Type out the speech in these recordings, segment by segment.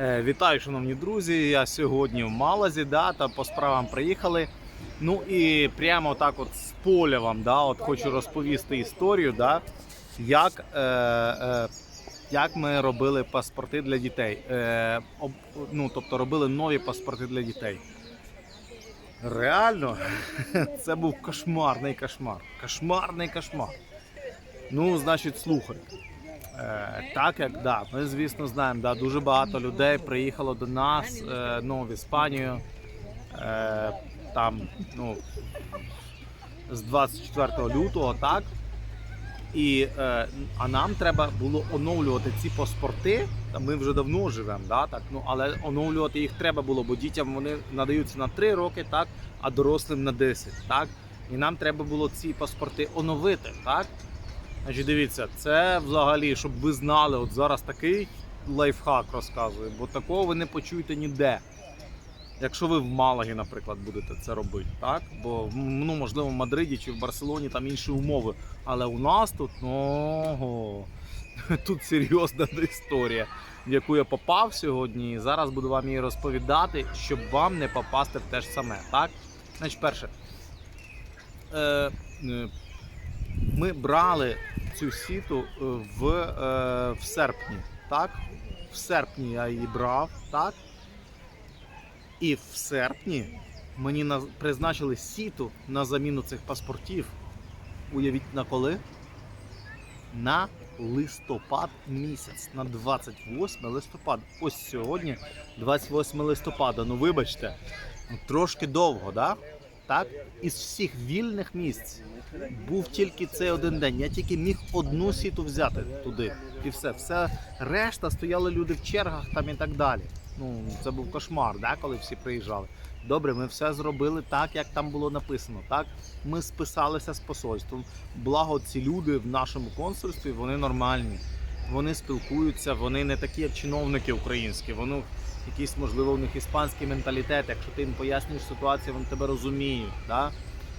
Е, Вітаю, шановні друзі. Я сьогодні в Малазі, да, та по справам приїхали. Ну і прямо так от з поля вам да, от хочу розповісти історію, да, як, е, е, як ми робили паспорти для дітей. Е, об, ну, тобто робили нові паспорти для дітей. Реально, це був кошмарний кошмар. Кошмарний кошмар. Ну, значить, слухай. Е, так як да, ми звісно знаємо, да, дуже багато людей приїхало до нас е, ну, в Іспанію. Е, там, ну, з 24 лютого, так. І, а нам треба було оновлювати ці паспорти. Ми вже давно живемо, да, так, ну, але оновлювати їх треба було, бо дітям вони надаються на 3 роки, так, а дорослим на 10. Так? І нам треба було ці паспорти оновити. Так? Значить, дивіться, це взагалі, щоб ви знали, от зараз такий лайфхак розказую, бо такого ви не почуєте ніде. Якщо ви в Малагі, наприклад, будете це робити, так? Бо ну, можливо в Мадриді чи в Барселоні там інші умови. Але у нас тут ого, тут серйозна історія, в яку я попав сьогодні. І зараз буду вам її розповідати, щоб вам не попасти в те ж саме. Так? Значить, перше. Е, е, ми брали цю сіту е, в, е, в серпні. Так? В серпні я її брав, так? І в серпні мені на, призначили сіту на заміну цих паспортів. Уявіть на коли? На листопад місяць, на 28 листопада. Ось сьогодні, 28 листопада. Ну вибачте, трошки довго, да? Так? Із всіх вільних місць був тільки цей один день. Я тільки міг одну сіту взяти туди. І все. Все решта стояли люди в чергах там і так далі. Ну, це був кошмар, да, коли всі приїжджали. Добре, ми все зробили так, як там було написано. Так, ми списалися з посольством. Благо, ці люди в нашому консульстві вони нормальні. Вони спілкуються, вони не такі, як чиновники українські. Вони якийсь, можливо, у них іспанський менталітет. Якщо ти їм пояснюєш ситуацію, вони тебе розуміють. Да?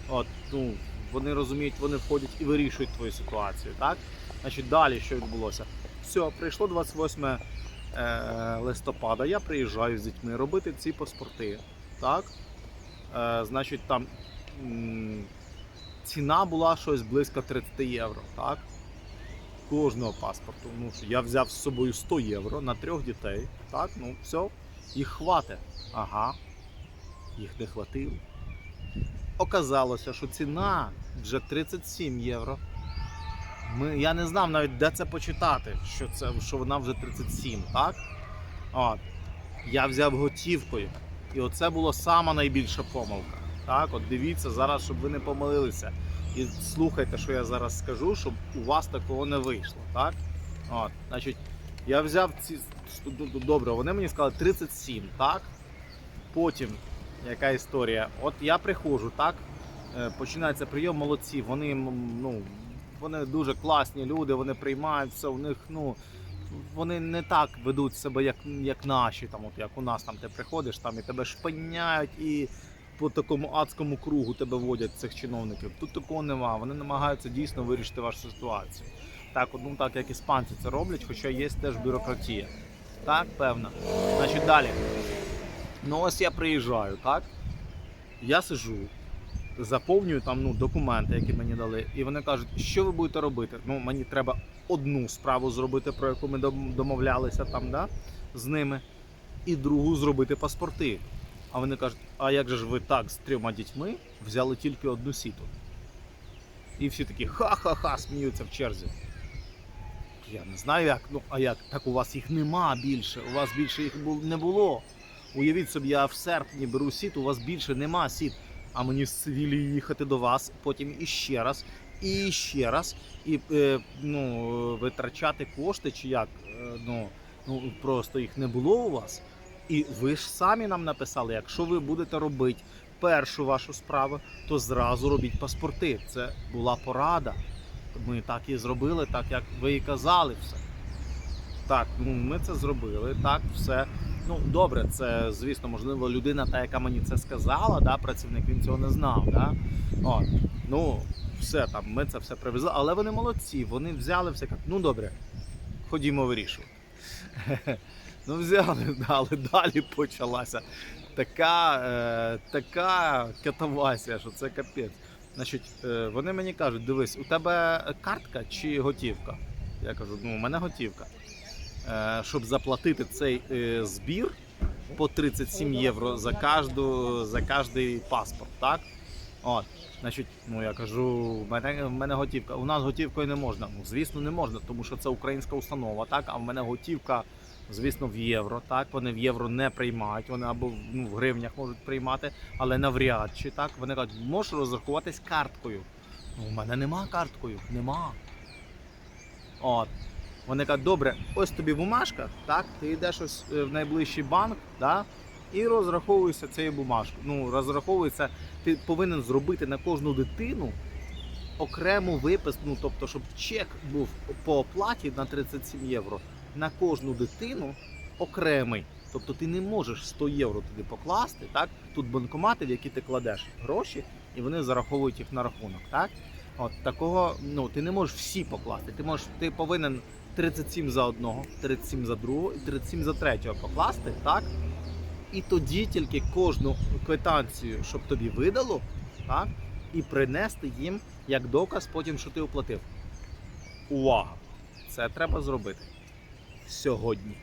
От, ну, вони розуміють, вони входять і вирішують твою ситуацію. Так? Значить, далі що відбулося? Все, прийшло 28 е, листопада. Я приїжджаю з дітьми робити ці паспорти. Так? Е, значить, там ціна була щось близько 30 євро. Так? Кожного паспорту. Ну, я взяв з собою 100 євро на трьох дітей. Так, ну все, їх хватить. Ага, їх не хватило. Оказалося, що ціна вже 37 євро. Ми, я не знав навіть, де це почитати, що, це, що вона вже 37, так? От. Я взяв готівкою. І оце була сама найбільша помилка. Так, от дивіться зараз, щоб ви не помилилися. І слухайте, що я зараз скажу, щоб у вас такого не вийшло. Так? От, значить, я взяв ці. Добре, вони мені сказали 37, так? Потім, яка історія? От я приходжу, так? Е, Починається прийом, молодці. Вони, ну, вони дуже класні люди, вони приймають все, у них, ну. Вони не так ведуть себе, як, як наші, там, от як у нас там ти приходиш там і тебе шпиняють і по такому адському кругу тебе водять цих чиновників. Тут такого нема. Вони намагаються дійсно вирішити вашу ситуацію. Так, ну так як іспанці це роблять, хоча є теж бюрократія. Так, певно. Значить, далі. Ну ось я приїжджаю, так? Я сижу, заповнюю там ну, документи, які мені дали, і вони кажуть, що ви будете робити? Ну, мені треба одну справу зробити, про яку ми домовлялися там, да? з ними, і другу зробити паспорти. А вони кажуть, а як же ж ви так з трьома дітьми взяли тільки одну сіту? І всі такі ха-ха-ха сміються в черзі. Я не знаю як, ну а як? Так у вас їх нема більше, у вас більше їх не було. Уявіть собі, я в серпні беру сіт, у вас більше нема сіт. А мені з Севілії їхати до вас, потім іще раз, і ще раз, і е, ну, витрачати кошти чи як? Е, ну, ну просто їх не було у вас. І ви ж самі нам написали, якщо ви будете робити першу вашу справу, то зразу робіть паспорти. Це була порада. Ми так і зробили, так як ви і казали все. Так, ну ми це зробили, так, все. Ну, добре, це, звісно, можливо, людина, та, яка мені це сказала, да, працівник він цього не знав. Да? От, ну, все там, ми це все привезли, але вони молодці, вони взяли все, ну добре, ходімо вирішувати. Ну, взяли, але далі почалася така, е, така катавасія, що це капець. Значить, е, вони мені кажуть: дивись, у тебе картка чи готівка? Я кажу, ну, у мене готівка. Е, щоб заплатити цей е, збір по 37 євро за кожну, за кожний паспорт, так? От. Значить, ну я кажу, в мене, в мене готівка. У нас готівкою не можна. Ну, звісно, не можна, тому що це українська установа, так? А в мене готівка, звісно, в євро. Так, вони в євро не приймають, вони або ну, в гривнях можуть приймати, але навряд чи так. Вони кажуть, можеш розрахуватись карткою. Ну, у мене нема карткою, нема. От. Вони кажуть, добре, ось тобі бумажка, так, ти йдеш ось е, в найближчий банк, да, і розраховуєшся цією бумажкою. Ну, розраховується, ти повинен зробити на кожну дитину окрему випис, ну тобто, щоб чек був по оплаті на 37 євро на кожну дитину окремий. Тобто ти не можеш 100 євро туди покласти, так? Тут банкомати, в які ти кладеш гроші, і вони зараховують їх на рахунок. Так? От такого, ну ти не можеш всі покласти. Ти можеш, ти повинен 37 за одного, 37 за другого і 37 за третього покласти, так? І тоді тільки кожну квитанцію, щоб тобі видало, так? І принести їм як доказ потім, що ти оплатив. Увага! Це треба зробити сьогодні.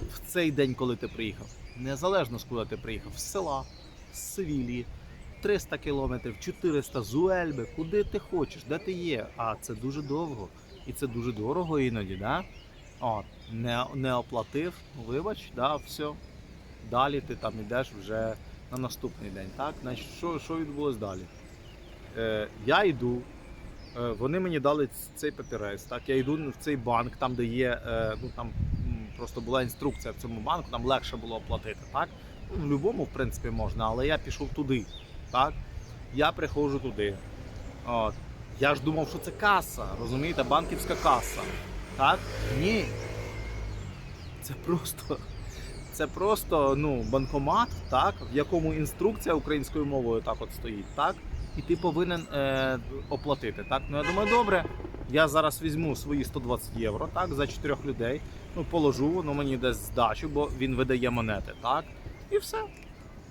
В цей день, коли ти приїхав. Незалежно з куди ти приїхав, з села, з Севілії, 300 кілометрів, 400 з Уельби, куди ти хочеш, де ти є. А це дуже довго. І це дуже дорого іноді, да? От, не, не оплатив, вибач, да, все. Далі ти там йдеш вже на наступний день. Так? Значить, що, що відбулось далі? Е, я йду, вони мені дали цей папірець. Так? Я йду в цей банк, там, де є, е, ну там просто була інструкція в цьому банку, там легше було оплатити. Так? Ну, в будь-якому, в принципі, можна, але я пішов туди. Так? Я приходжу туди. От. Я ж думав, що це каса, розумієте, банківська каса. Так? Ні. Це просто. Це просто ну, банкомат, так, в якому інструкція українською мовою так от стоїть, так? І ти повинен е, оплатити. Так? Ну я думаю, добре. Я зараз візьму свої 120 євро, так, за чотирьох людей. Ну, положу, воно мені дасть здачу, бо він видає монети, так? І все.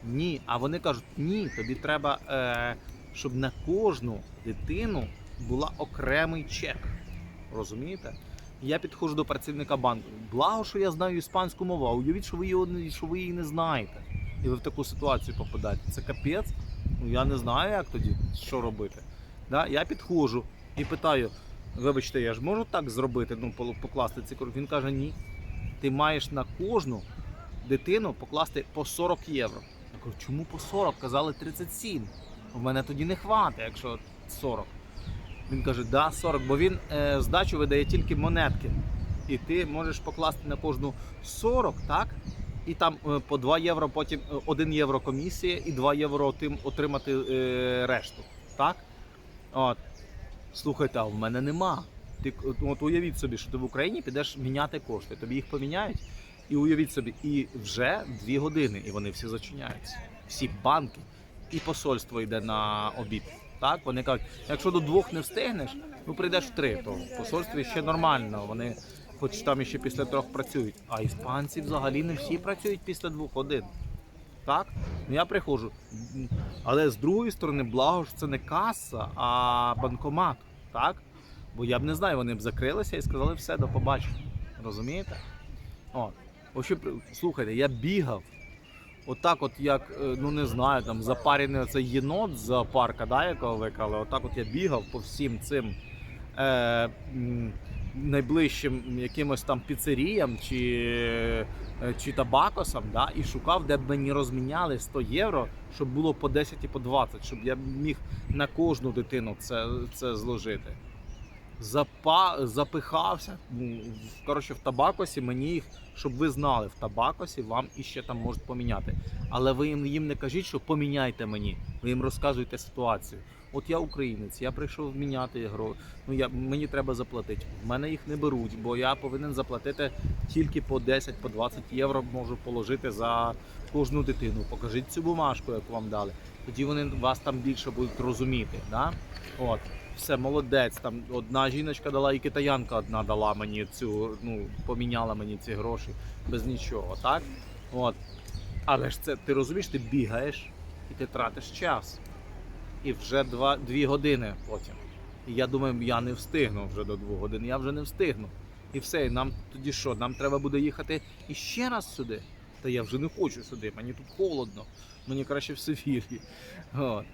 Ні. А вони кажуть, ні, тобі треба, е, щоб на кожну дитину була окремий чек. Розумієте? Я підходжу до працівника банку. Благо, що я знаю іспанську мову, а уявіть, що ви, не- що ви її не знаєте. І ви в таку ситуацію попадаєте. Це капець. Ну я не знаю, як тоді, що робити. Да? Я підходжу і питаю: вибачте, я ж можу так зробити, ну, покласти ці кор-?» Він каже, ні. Ти маєш на кожну дитину покласти по 40 євро. Я кажу, чому по 40? Казали 37. У мене тоді не хватить, якщо 40. Він каже, да, 40, бо він е, здачу видає тільки монетки. І ти можеш покласти на кожну 40, так? І там е, по 2 євро, потім е, 1 євро комісія і 2 євро тим отримати е, решту. Так? От. Слухайте, а в мене нема. Ти от уявіть собі, що ти в Україні підеш міняти кошти. Тобі їх поміняють. І уявіть собі, і вже 2 години, і вони всі зачиняються. Всі банки і посольство йде на обід. Так, вони кажуть, якщо до двох не встигнеш, ну прийдеш в три, то в посольстві ще нормально. Вони хоч там ще після трьох працюють. А іспанці взагалі не всі працюють після двох годин. Так? Ну я приходжу. Але з другої сторони, благо ж це не каса, а банкомат. Так? Бо я б не знаю, вони б закрилися і сказали все, до побачення. Розумієте? От. Вообще, слухайте, я бігав. Отак, от як, е, ну не знаю, там запарений оцей єнот з зоопарка, да, якого викрали, отак от я бігав по всім цим е, найближчим якимось там піцеріям чи, е, чи табакосам, да, і шукав, де б мені розміняли 100 євро, щоб було по 10 і по 20, щоб я міг на кожну дитину це, це зложити. Запа, запихався. ну, Коротше, в табакосі мені їх, щоб ви знали, в табакосі вам іще там можуть поміняти. Але ви їм, їм не кажіть, що поміняйте мені. Ви їм розказуєте ситуацію. От я українець, я прийшов міняти гро. Ну я мені треба заплатити. В мене їх не беруть, бо я повинен заплатити тільки по 10, по 20 євро можу положити за кожну дитину. Покажіть цю бумажку, яку вам дали. Тоді вони вас там більше будуть розуміти. Да? От. Все, молодець. Там одна жіночка дала, і китаянка одна дала мені цю, ну, поміняла мені ці гроші без нічого, так? От. Але ж це ти розумієш, ти бігаєш і ти тратиш час. І вже два, дві години потім. І я думаю, я не встигну вже до двох годин, я вже не встигну. І все, і нам тоді що? Нам треба буде їхати іще раз сюди. Та я вже не хочу сюди, мені тут холодно, мені краще в Севілі. От.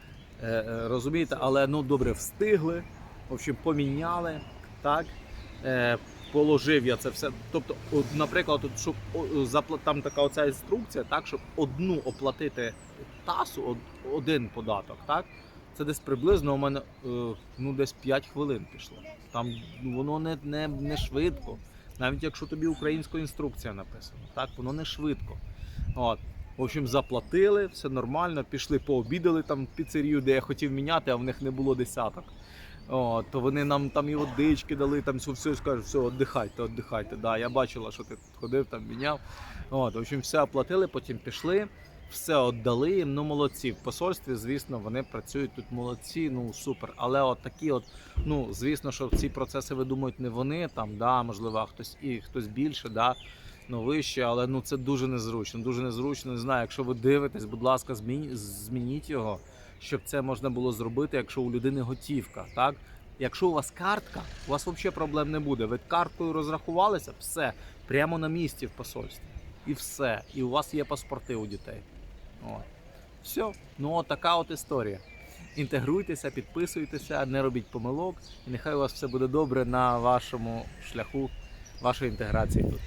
Е, е, розумієте, але ну добре, встигли, в общем, поміняли, так. Е, положив я це все. Тобто, от, наприклад, от, щоб там така оця інструкція, так, щоб одну оплатити тасу, од- один податок, так, це десь приблизно у мене ну, десь 5 хвилин пішло. Там ну, воно не, не, не швидко. Навіть якщо тобі українською інструкція написана, так, воно не швидко. От. В общем, заплатили, все нормально, пішли пообідали там піцерію, де я хотів міняти, а в них не було десяток. О, то вони нам там і водички дали, там все, все скажуть, все, віддихайте, віддихайте. Да, я бачила, що ти ходив, там міняв. От, в общем, все оплатили, потім пішли, все віддали. Ну, молодці. В посольстві, звісно, вони працюють тут молодці, ну супер. Але от такі, от, ну, звісно, що ці процеси видумують не вони, там, да, можливо, хтось і хтось більше, да, ну, вище, але ну, це дуже незручно. Дуже незручно. Не знаю, якщо ви дивитесь, будь ласка, змініть його щоб це можна було зробити, якщо у людини готівка. Так? Якщо у вас картка, у вас взагалі проблем не буде. Ви карткою розрахувалися, все, прямо на місці в посольстві. І все. І у вас є паспорти у дітей. От. Все. Ну, от така от історія. Інтегруйтеся, підписуйтеся, не робіть помилок, і нехай у вас все буде добре на вашому шляху вашої інтеграції тут.